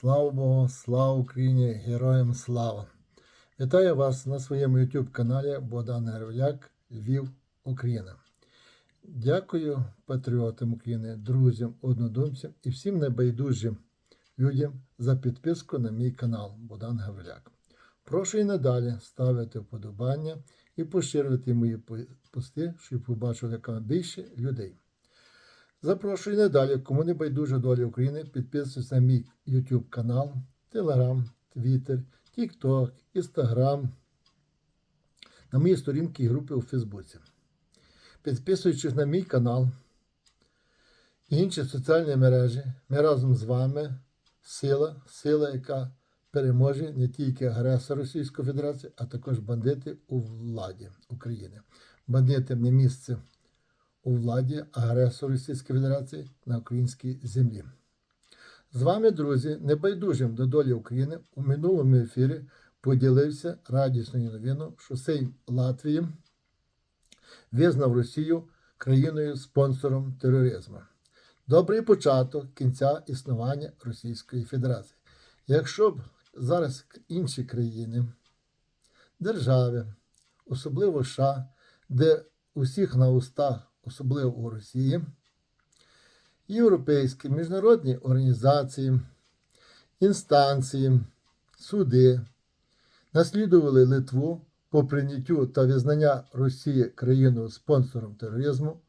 Слава Богу, слава Україні, героям слава! Вітаю вас на своєму YouTube каналі Богдан Гервляк, Львів, Україна. Дякую патріотам України, друзям, однодумцям і всім небайдужим людям за підписку на мій канал Богдан Гавриляк. Прошу і надалі ставити вподобання і поширювати мої по- пости, щоб побачили більше людей. Запрошую надалі, кому не байдуже доля України, підписуйтесь на мій YouTube канал, Telegram, Twitter, TikTok, Instagram, на мої сторінки і групи у Фейсбуці. Підписуючись на мій канал і інші соціальні мережі, ми разом з вами сила, сила, яка переможе не тільки агресора Російської Федерації, а також бандити у владі України. Бандитам не місце у владі агресора Російської Федерації на українській землі. З вами, друзі, небайдужим до долі України у минулому ефірі поділився радісною новиною, що Сейм Латвії визнав Росію країною спонсором тероризму. Добрий початок кінця існування Російської Федерації. Якщо б зараз інші країни, держави, особливо США, де усіх на устах, особливо у Росії, європейські міжнародні організації, інстанції, суди наслідували Литву по прийняттю та визнання Росії країною спонсором тероризму,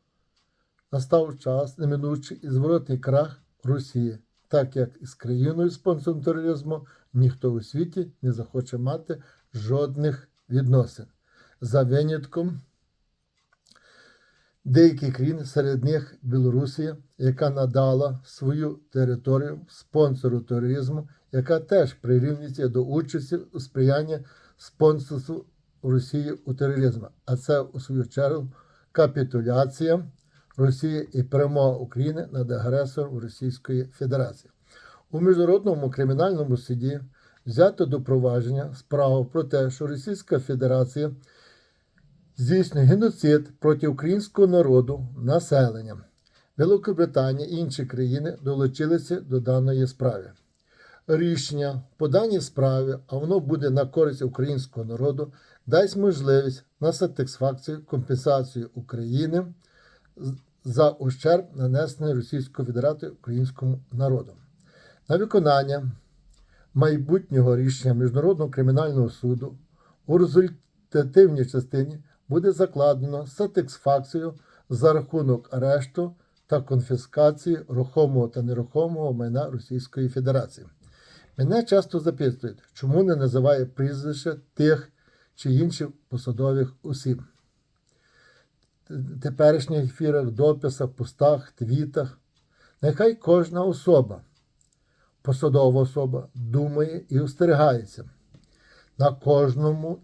настав час неминучий і зворотний крах Росії, так як із країною спонсором тероризму ніхто у світі не захоче мати жодних відносин. За винятком деяких країн, серед них Білорусія, яка надала свою територію спонсору тероризму, яка теж прирівнюється до участі у сприянні спонсорству Росії у тероризму. А це, у свою чергу, капітуляція Росії і перемога України над агресором Російської Федерації. У міжнародному кримінальному суді взято до провадження справу про те, що Російська Федерація здійснює геноцид проти українського народу, населення. Великобританія і інші країни долучилися до даної справи. Рішення по даній справі, а воно буде на користь українського народу, дасть можливість на сатисфакцію компенсацію України за ущерб, нанесений Російською Федерацією українському народу. На виконання майбутнього рішення Міжнародного кримінального суду у результативній частині буде закладено сатисфакцію за рахунок арешту та конфіскації рухомого та нерухомого майна Російської Федерації. Мене часто запитують, чому не називає прізвище тих чи інших посадових осіб. Теперішніх ефірах, дописах, постах, твітах. Нехай кожна особа, посадова особа, думає і остерігається. На кожному,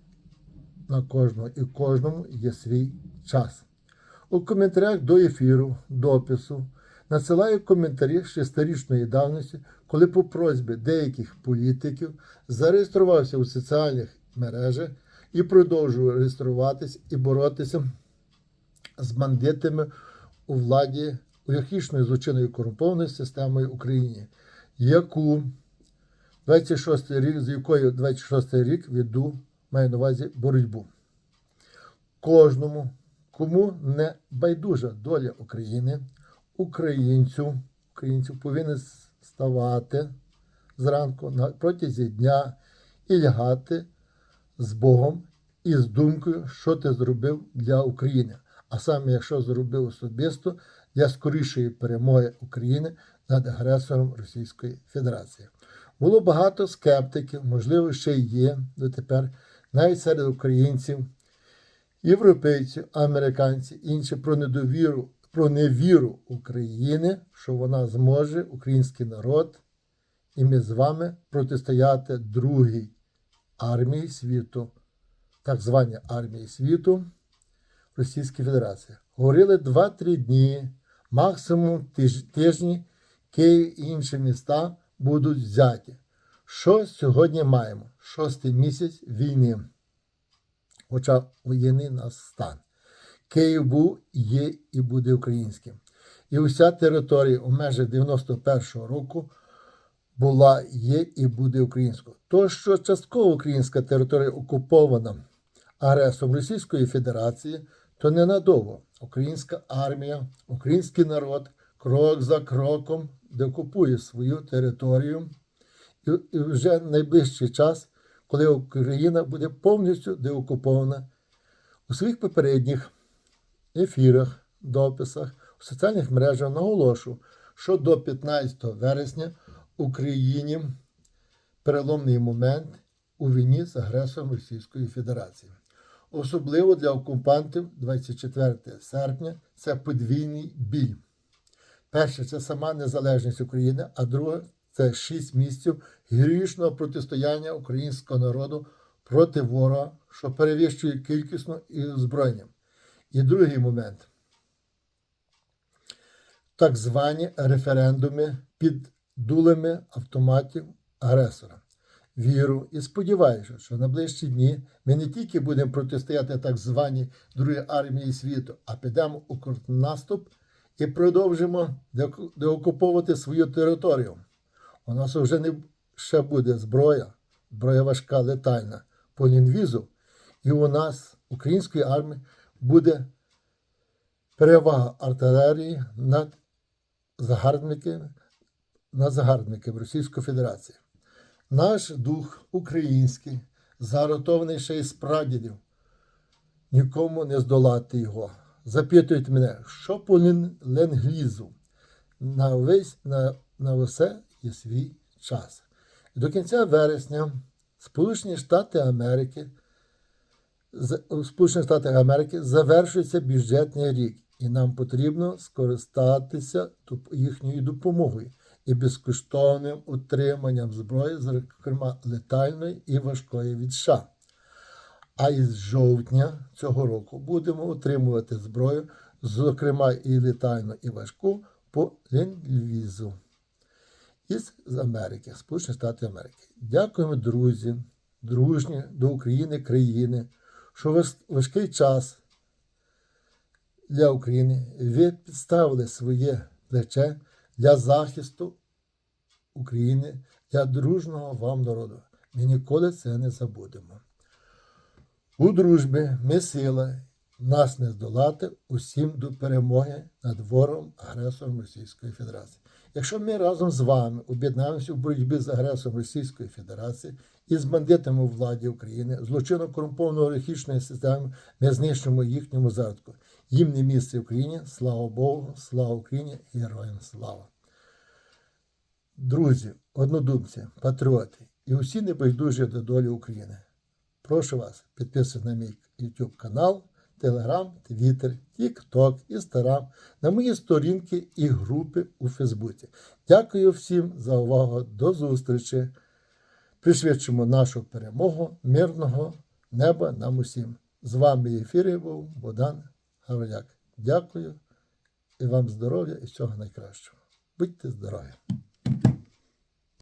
на кожного і кожному є свій час. У коментарях до ефіру, допису надсилаю коментарі шестирічної давності, коли по просьбі деяких політиків зареєструвався у соціальних мережах і продовжую реєструватись і боротися з бандитами у владі олігархічною злочинною корумпованою системою України, яку 26 рік, з якою 26 рік веду, маю на увазі боротьбу. Кожному, кому не байдужа доля України, українцю, українцю повинен ставати зранку на протязі дня і лягати з Богом і з думкою, що ти зробив для України. А саме, якщо зробив особисто для скорішої перемоги України над агресором Російської Федерації. Було багато скептиків, можливо, ще є дотепер, навіть серед українців, європейців, американців, інші про недовіру, про невіру України, що вона зможе, український народ, і ми з вами протистояти другій армії світу, так званій армії світу Російської Федерації. Говорили 2-3 дні, максимум тиж- тижні, Київ і інші міста будуть взяті. Що сьогодні маємо? Шостий місяць війни. Хоча воєнний нас стан. Київ був, є і буде українським. І уся територія у межах 91-го року була, є і буде українською. То, що частково українська територія окупована агресором Російської Федерації, то ненадовго. Українська армія, український народ крок за кроком декупує свою територію. І, вже найближчий час, коли Україна буде повністю деокупована у своїх попередніх ефірах, дописах, у соціальних мережах наголошу, що до 15 вересня Україні переломний момент у війні з агресором Російської Федерації. Особливо для окупантів 24 серпня це подвійний біль. Перше це сама незалежність України, а друге це шість місяців героїчного протистояння українського народу проти ворога, що перевищує кількісно і озброєнням. І другий момент так звані референдуми під дулами автоматів агресора. Віру і сподіваюся, що на ближчі дні ми не тільки будемо протистояти так званій Другій армії світу, а підемо у контрнаступ і продовжимо деокуповувати свою територію. У нас вже не ще буде зброя, зброя важка, летальна по лінвізу, і у нас, української армії, буде перевага артилерії над загарбниками, над загарбниками Російської Федерації. Наш дух український, заготований ще із прадідів, нікому не здолати його. Запитують мене, що по лен- ленглізу? На, весь, на, на все є свій час. І до кінця вересня Сполучені Штати Америки, Сполучених Штатах Америки завершується бюджетний рік, і нам потрібно скористатися їхньою допомогою і безкоштовним утриманням зброї, зокрема летальної і важкої від США. А із жовтня цього року будемо отримувати зброю, зокрема і летальну, і важку по ленд-лізу із Америки, Сполучених Штатів Америки. Дякуємо, друзі, дружні до України країни, що важкий час для України ви підставили своє плече для захисту України, для дружного вам народу. Ми ніколи це не забудемо. У дружбі ми сила, нас не здолати усім до перемоги над ворогом агресором Російської Федерації. Якщо ми разом з вами об'єднаємося в боротьбі з агресором Російської Федерації і з бандитами у владі України, злочинно корумпованої олігархічної системи, ми знищимо їхньому зародку. Їм не місце в Україні. Слава Богу, слава Україні, героям слава. Друзі, однодумці, патріоти і усі небайдужі до долі України. Прошу вас підписуйтесь на мій YouTube канал, Telegram, Twitter, TikTok, Instagram, на мої сторінки і групи у Фейсбуці. Дякую всім за увагу. До зустрічі. Пришвидшимо нашу перемогу, мирного неба нам усім. З вами в ефірі був Богдан Гавриляк. Дякую і вам здоров'я і всього найкращого. Будьте здорові!